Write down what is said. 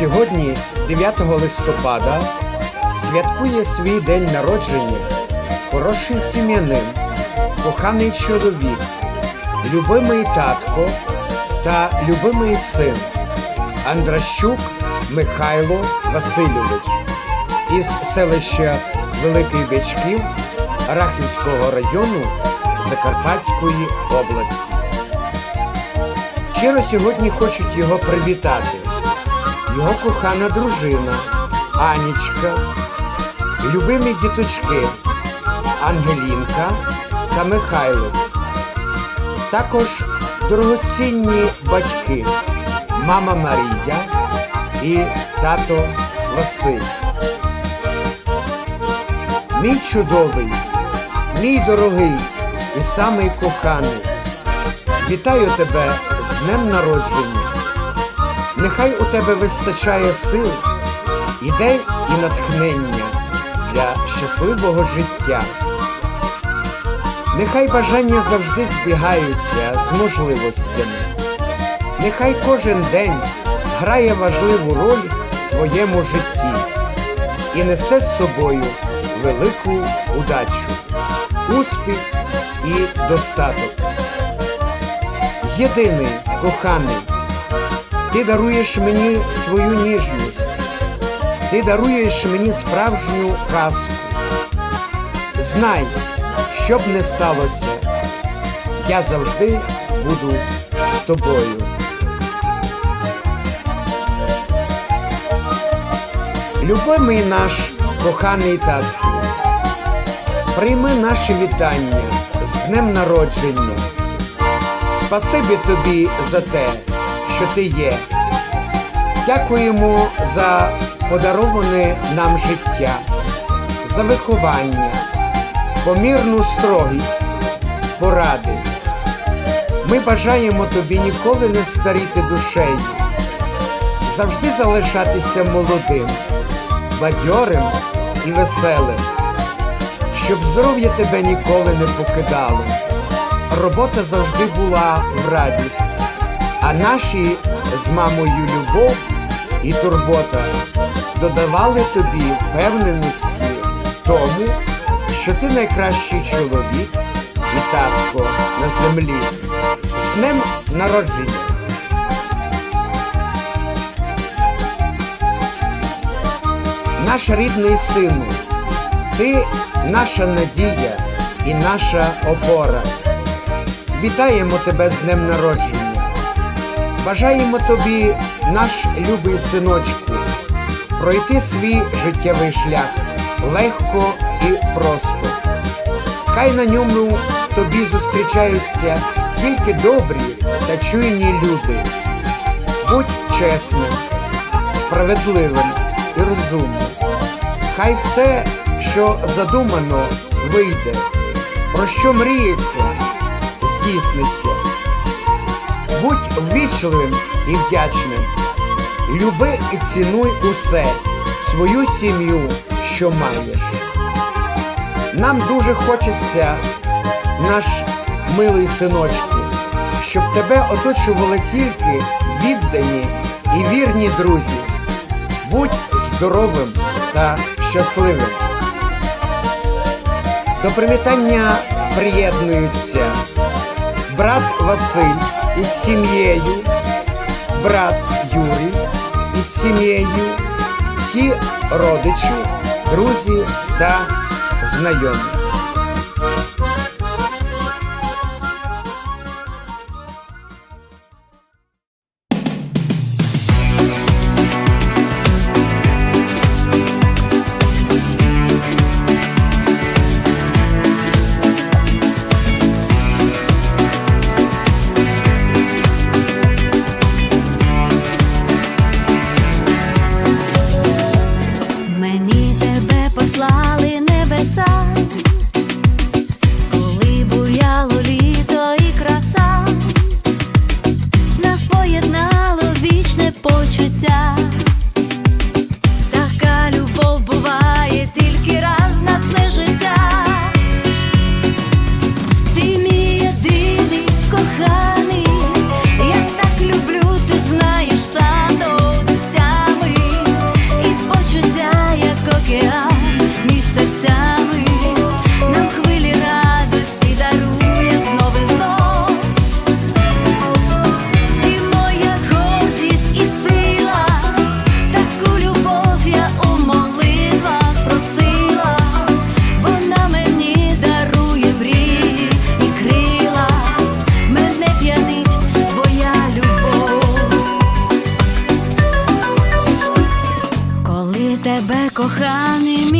Сьогодні, 9 листопада, святкує свій день народження хороший сім'янин, коханий чоловік, любимий татко та любимий син Андращук Михайло Васильович із селища Великий Бичків Рахівського району Закарпатської області. Щиро сьогодні хочуть його привітати. Його кохана дружина Анічка, любимі діточки Ангелінка та Михайло. Також дорогоцінні батьки мама Марія і тато Василь. Мій чудовий, мій дорогий і самий коханий. Вітаю тебе з днем народження. Нехай у тебе вистачає сил, ідей і натхнення для щасливого життя. Нехай бажання завжди збігаються з можливостями. Нехай кожен день грає важливу роль в твоєму житті і несе з собою велику удачу, успіх і достаток. Єдиний коханий, ти даруєш мені свою ніжність, ти даруєш мені справжню казку. Знай, що б не сталося, я завжди буду з тобою. Любимий наш коханий татку, прийми наші вітання з днем народження. Спасибі тобі за те, що ти є. Дякуємо за подароване нам життя, за виховання, помірну строгість, поради. Ми бажаємо тобі ніколи не старіти душею, завжди залишатися молодим, бадьорим і веселим, щоб здоров'я тебе ніколи не покидало робота завжди була в радість, а наші з мамою любов і турбота додавали тобі впевненості в тому, що ти найкращий чоловік і татко на землі. З днем народження! Наш рідний сину, ти наша надія і наша опора. Вітаємо тебе з днем народження. Бажаємо тобі, наш любий синочку, пройти свій життєвий шлях легко і просто. Хай на ньому тобі зустрічаються тільки добрі та чуйні люди. Будь чесним, справедливим і розумним. Хай все, що задумано, вийде, про що мріється здійсниться. Будь ввічливим і вдячним. Люби і цінуй усе, свою сім'ю, що маєш. Нам дуже хочеться, наш милий синочку, щоб тебе оточували тільки віддані і вірні друзі. Будь здоровим та щасливим. До привітання приєднуються брат Василь із сім'єю, брат Юрій. Із сім'єю, всі родичі, друзі та знайомі. тебе, коханий мій.